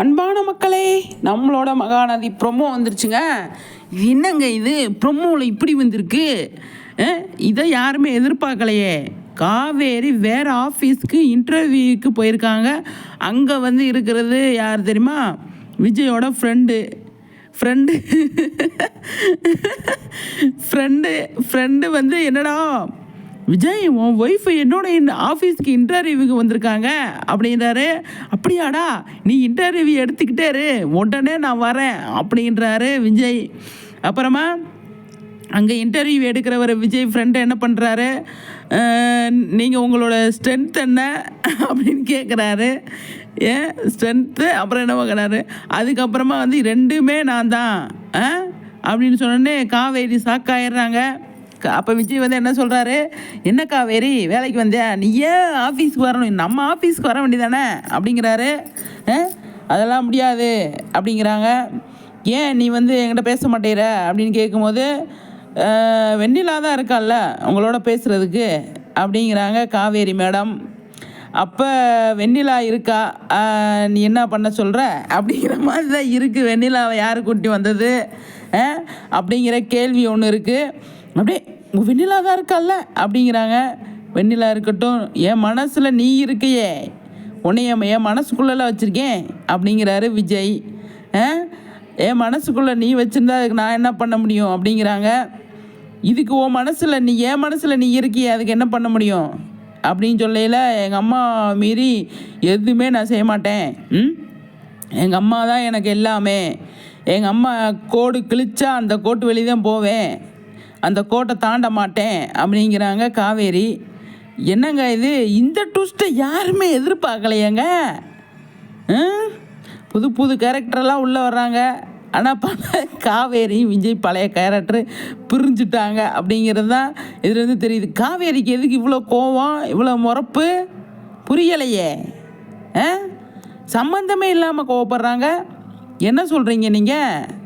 அன்பான மக்களே நம்மளோட மகாநதி ப்ரொமோ வந்துருச்சுங்க. இது என்னங்க இது? ப்ரொமோவில் இப்படி வந்திருக்கு? இதை யாருமே எதிர்பார்க்கலையே. காவேரி வேறு ஆஃபீஸ்க்கு இன்டர்வியூக்கு போயிருக்காங்க. அங்கே வந்து இருக்கிறது யார் தெரியுமா? விஜயோட ஃப்ரெண்டு ஃப்ரெண்டு ஃப்ரெண்டு ஃப்ரெண்டு வந்து என்னடா? விஜய் உன் ஒய்ஃப் என்னோட இந்த ஆஃபீஸ்க்கு இன்டர்வியூக்கு வந்திருக்காங்க. அப்படின்றாரு. அப்படியாடா நீ இன்டர்வியூ எடுத்துக்கிட்டே இரு. உடனே நான் வரேன் அப்படின்றாரு விஜய். அப்புறமா அங்கே இன்டர்வியூ எடுக்கிறவர் விஜய் ஃப்ரெண்டு என்ன பண்ணுறாரு நீங்கள் உங்களோட ஸ்ட்ரென்த் என்ன? அப்படின்னு கேட்குறாரு ஏன் ஸ்ட்ரென்த்து அப்புறம் என்ன பார்க்குறாரு அதுக்கப்புறமா வந்து ரெண்டுமே நான் தான். அப்படின்னு சொன்னோடனே காவேரி சாக்காயிடுறாங்க அப்போ விஜய் வந்து என்ன சொல்கிறாரு என்ன காவேரி வேலைக்கு வந்தியா? நீ ஏன் ஆஃபீஸ்க்கு வரணும்? நம்ம ஆஃபீஸ்க்கு வர வேண்டியதானே? அப்படிங்கிறாரு. ஆ? அதெல்லாம் முடியாது. அப்படிங்கிறாங்க. ஏன் நீ வந்து என்கிட்ட பேச மாட்டேற? அப்படின்னு கேட்கும்போது வெண்ணிலா தான் இருக்கால்ல உங்களோட பேசுகிறதுக்கு அப்படிங்கிறாங்க காவேரி மேடம். அப்போ வெண்ணிலா இருக்கா? நீ என்ன பண்ண சொல்கிற அப்படிங்கிற மாதிரி தான் இருக்குது வெண்ணிலாவை யார் கூட்டி வந்தது? அப்படிங்கிற கேள்வி ஒன்று இருக்குது அப்படியே வெண்ணிலா தான் இருக்கால்ல? அப்படிங்கிறாங்க. வெண்ணிலா இருக்கட்டும். என் மனசில் நீ இருக்கையே. உன்னை என் என் மனசுக்குள்ளெல்லாம் வச்சுருக்கேன். அப்படிங்கிறாரு விஜய். ஆ? என் மனசுக்குள்ளே நீ வச்சுருந்தா அதுக்கு நான் என்ன பண்ண முடியும்? அப்படிங்கிறாங்க. இதுக்கு உன் மனசில் நீ என் மனசில் நீ இருக்கியே. அதுக்கு என்ன பண்ண முடியும்? அப்படின்னு சொல்லையில் எங்கள் அம்மா மீறி எதுவுமே நான் செய்ய மாட்டேன். ம்? எங்கள் அம்மா தான் எனக்கு எல்லாமே. எங்கள் அம்மா கோடு கிழிச்சா அந்த கோட்டு வெளியே தான் போவேன். அந்த கோட்டை தாண்ட மாட்டேன் அப்படிங்கிறாங்க காவேரி. என்னங்க இது? இந்த ட்விஸ்ட்டை யாருமே எதிர்பார்க்கலையேங்க? புது புது கேரக்டரெல்லாம் உள்ளே வர்றாங்க. ஆனால் பல காவேரி விஜய் பழைய கேரக்டர் பிரிஞ்சுட்டாங்க அப்படிங்கிறது தான் இதுலேருந்து தெரியுது. காவேரிக்கு எதுக்கு இவ்வளோ கோவம் இவ்வளோ முறப்பு? புரியலையே. ஆ? சம்மந்தமே இல்லாமல் கோவப்படுறாங்க. என்ன சொல்கிறீங்க நீங்கள்